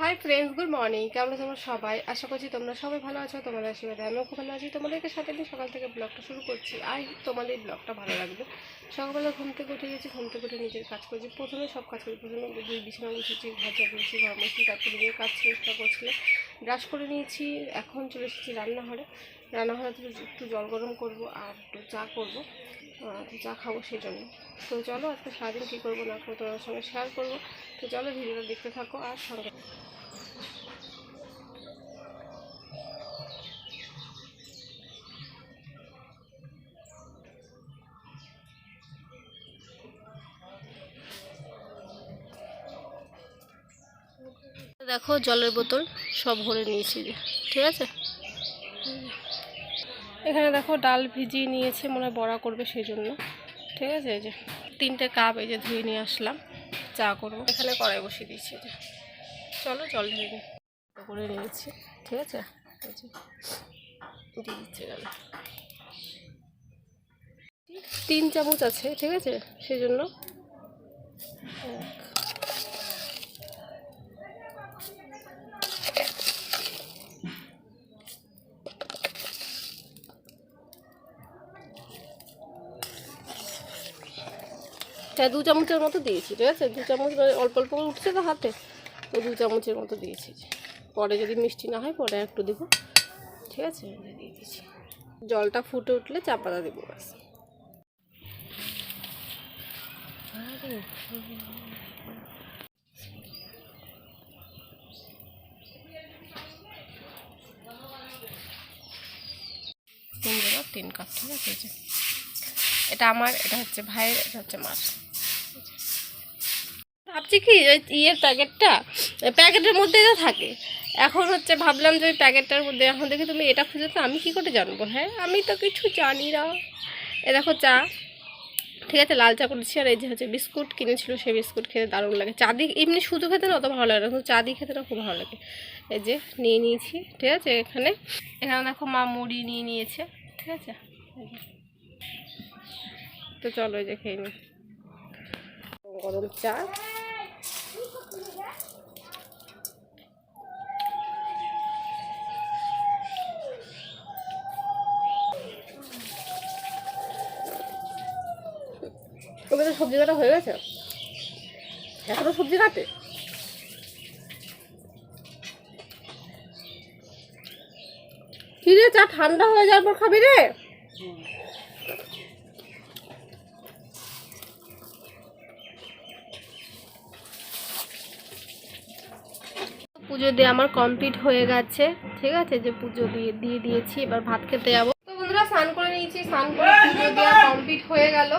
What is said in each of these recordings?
Hi friends good morning কেমন তোমরা সবাই? আশা করছি তোমরা সবাই ভালো আছো, তোমাদের আশীর্বাদে আমিও খুব ভালো আছি। তোমাদেরকে সাথে নিয়ে সকাল থেকে ব্লগটা শুরু করছি। আর তোমাদের ব্লগটা ভালো লাগবে সকালবেলা ঘুম থেকে উঠে গেছি, ঘুম থেকে উঠে নিজের কাজ করছি। প্রথমে সব কাজ করি, প্রথমে দুই বিছানা গুছিয়েছি, ঘর চাপিয়েছি ঘর মুছি, তারপরে নিজের কাজ চেষ্টা করছিল ব্রাশ করে নিয়েছি, এখন চলে এসেছি রান্নাঘরে। রান্নাঘরে একটু জল গরম করব আর একটু চা করব। তো চা খাব সেই জন্য তো চলো আজকে সারাদিন কী করব না করব তোমার সঙ্গে শেয়ার করব। তো চলো ভিডিওটা দেখতে থাকো আর সঙ্গে দেখো জলের বোতল সব ভরে নিয়েছি, ঠিক আছে? এখানে দেখো ডাল ভিজিয়ে নিয়েছে, মনে বড়া করবে সেই জন্য ঠিক আছে? এই যে তিনটে কাপ এই যে ধুয়ে নিয়ে আসলাম, চা করব। এখানে কড়াই বসিয়ে দিয়েছি যে। চলো জল ঢেলে নিই। করে নিয়েছি, ঠিক আছে? দিয়ে দিচ্ছে এখানে। তিন চামচ আছে, ঠিক আছে? সেই জন্য হ্যাঁ দু চামচের মতো দিয়েছি, ঠিক আছে? দু চামচ অল্প অল্প করে উঠছে তো হাতে, তো দু চামচের মতো দিয়েছি। পরে যদি মিষ্টি না হয়, পরে একটু দেবো, ঠিক আছে? দিয়ে দিয়েছি জলটা ফুটে উঠলে চা পাতা দেবো, ব্যাস। তিন কাপ, ঠিক আছে? এটা আমার, এটা হচ্ছে ভাইয়ের, এটা হচ্ছে মার। ভাবছি কি, ওই ইয়ের প্যাকেটটা প্যাকেটের মধ্যে তো থাকে। এখন হচ্ছে ভাবলাম যে ওই প্যাকেটটার মধ্যে, এখন দেখি তুমি এটা খুঁজে তো আমি কি করে জানব? হ্যাঁ আমি তো কিছু জানি না। এ দেখো চা। ঠিক আছে, লাল চা করেছি, আর এই যে হচ্ছে বিস্কুট কিনেছিল, সেই বিস্কুট খেতে দারুণ লাগে। চা দিয়ে এমনি শুধু খেতে না, অত ভালো লাগে না, কিন্তু চা দিয়ে খেতে না খুব ভালো লাগে। এই যে নিয়ে নিয়েছি, ঠিক আছে, এখানে। এখানে দেখো মা মুড়ি নিয়ে নিয়েছে, ঠিক আছে। তো চলো এই যে খেয়ে নিই গরম চা। ওদের সবজি কাটা হয়ে গেছে? এখনও সবজি কাটে? রে, চা ঠান্ডা হয়ে যাওয়ার পর খাবি রে? পুজো দিয়ে আমার কমপ্লিট হয়ে গেছে। ঠিক আছে, যে পুজো দিয়ে দিয়ে দিয়েছি, এবার ভাত খেতে যাব। তো স্নান করে নিয়েছি, স্নান করে পুজো দেওয়া কমপ্লিট হয়ে গেল।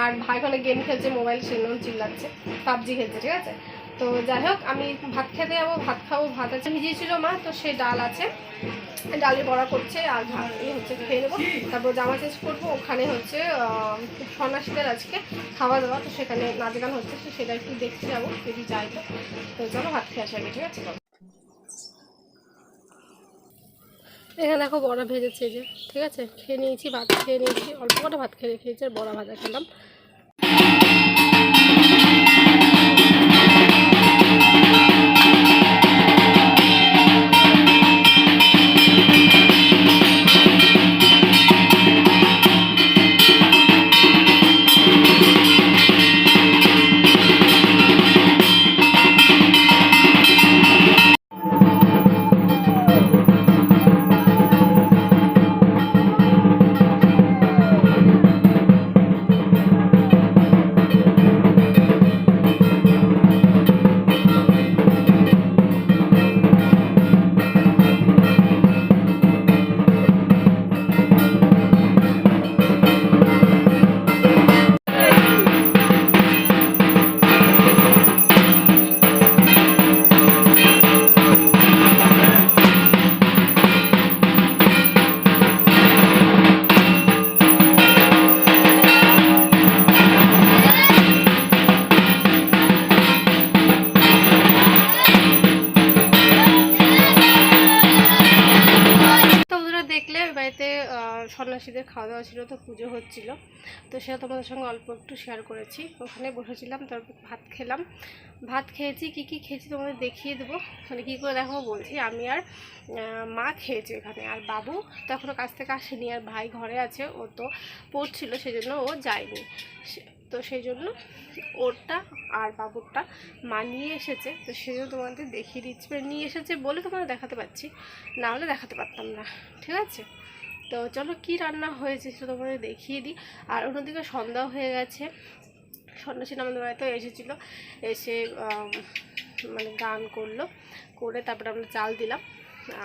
আর ভাই ওখানে গেম খেলছে মোবাইল সিনেমা চিল্লাচ্ছে, পাবজি খেলছে, ঠিক আছে? তো যাই হোক, আমি ভাত খেতে যাব, ভাত খাব, ভাত আছে। ভিজিয়েছিল মা, তো সে ডাল আছে। ডালের বড়া করছে, আর এই হচ্ছে খেয়ে নেব। তারপর জামা চেঞ্জ করব, ওখানে হচ্ছে সন্ন্যাসীদের আজকে খাওয়া দাওয়া, তো সেখানে নাচ গান হচ্ছে, তো সেটা একটু দেখতে যাব, যদি যাই তো। চলো, ভাত খেয়ে আসা ঠিক আছে? এখানে দেখো বড়া ভেজেছে যে, ঠিক আছে? খেয়ে নিয়েছি, ভাত খেয়ে নিয়েছি, অল্প কটা ভাত খেয়ে খেয়েছি আর বড়া ভাজা খেলাম। সন্ন্যাসীদের খাওয়া দাওয়া ছিল, তো পুজো হচ্ছিল। তো সেটা তোমাদের সঙ্গে অল্প একটু শেয়ার করেছি। ওখানে বসেছিলাম, তারপর ভাত খেলাম। ভাত খেয়েছি, কি কি খেয়েছি তোমাদের দেখিয়ে দেবো। মানে কী করে দেখো বলছি, আমি আর মা খেয়েছি এখানে আর বাবু তখনও কাছ থেকে আসেনি, আর ভাই ঘরে আছে, ও তো পড়ছিল সেই জন্য ও যায়নি। তো সেই জন্য ওরটা আর বাবুরটা মা নিয়ে এসেছে, তো সেই জন্য তোমাদের দেখিয়ে দিচ্ছি মানে নিয়ে এসেছে বলে তোমাদের দেখাতে পারছি। না হলে দেখাতে পারতাম না, ঠিক আছে? তো চলো কি রান্না হয়েছে সেটা তোমাদের দেখিয়ে দিই। আর অন্যদিকে সন্ধ্যা হয়ে গেছে। সন্ন্যাসী আমাদের বাড়িতে এসেছিল। এসে মানে গান করল। করে তারপরে আমরা চাল দিলাম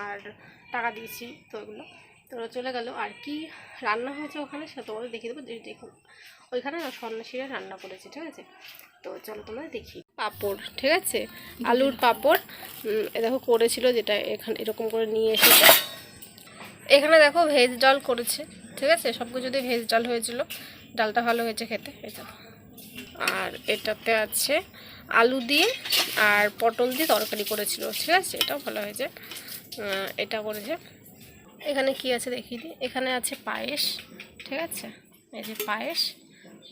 আর টাকা দিয়েছি তো ওগুলো। তো চলে গেল। আর কি রান্না হয়েছে ওখানে সেটা তোমাদের দেখিয়ে দেবো। দেখুন ওইখানে সন্ন্যাসীরা রান্না করেছে ঠিক আছে? তো চলো তোমরা দেখি। পাপড় ঠিক আছে? আলুর পাপড় এ দেখো করেছিল যেটা এখানে এরকম করে নিয়ে এসেছে। এখানে দেখো ভেজ ডাল করেছে, ঠিক আছে? সব কিছু দিয়ে ভেজ ডাল হয়েছিল। ডালটা ভালো হয়েছে খেতে এটা আর এটাতে আছে আলু দিয়ে আর পটল দিয়ে তরকারি করেছিল, ঠিক আছে? এটাও ভালো হয়েছে। এটা করেছে। এখানে কি আছে দেখিয়ে দিই? এখানে আছে পায়েস, ঠিক আছে? এই যে পায়েস,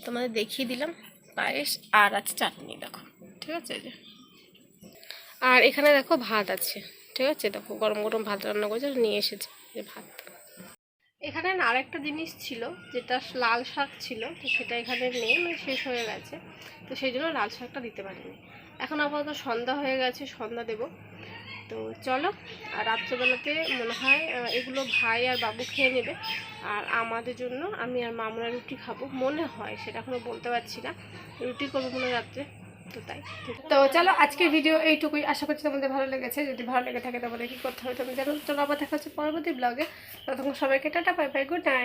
তোমাদের দেখিয়ে দিলাম। পায়েস আর আছে চাটনি, দেখো, ঠিক আছে? এই যে। আর এখানে দেখো ভাত আছে, ঠিক আছে? দেখো গরম গরম ভাত রান্না করেছে, নিয়ে এসেছে। এই ভাত। এখানে না আরেকটা জিনিস ছিল, যেটা লাল শাক ছিল, তো সেটা এখানে নেই মানে শেষ হয়ে গেছে। তো সেই জন্য লাল শাকটা দিতে পারিনি। এখন আপাতত সন্ধ্যা হয়ে গেছে, সন্ধ্যা দেব। তো চলো, আর রাত্রেবেলাতে মনে হয় এগুলো ভাই আর বাবু খেয়ে নেবে, আর আমাদের জন্য আমি আর মামরা রুটি খাব। মনে হয়, সেটা এখনও বলতে পারছি না। রুটি করব মনে রাত্রে। তো তাই। তো চলো, আজকের ভিডিও এইটুকুই। আশা করছি তোমাদের ভালো লেগেছে। যদি ভালো লেগে থাকে তাহলে কী করতে হবে তুমি জানো। চলো আবার দেখা হচ্ছে পরবর্তী ব্লগে ততক্ষণ সবাইকে tata bye bye good night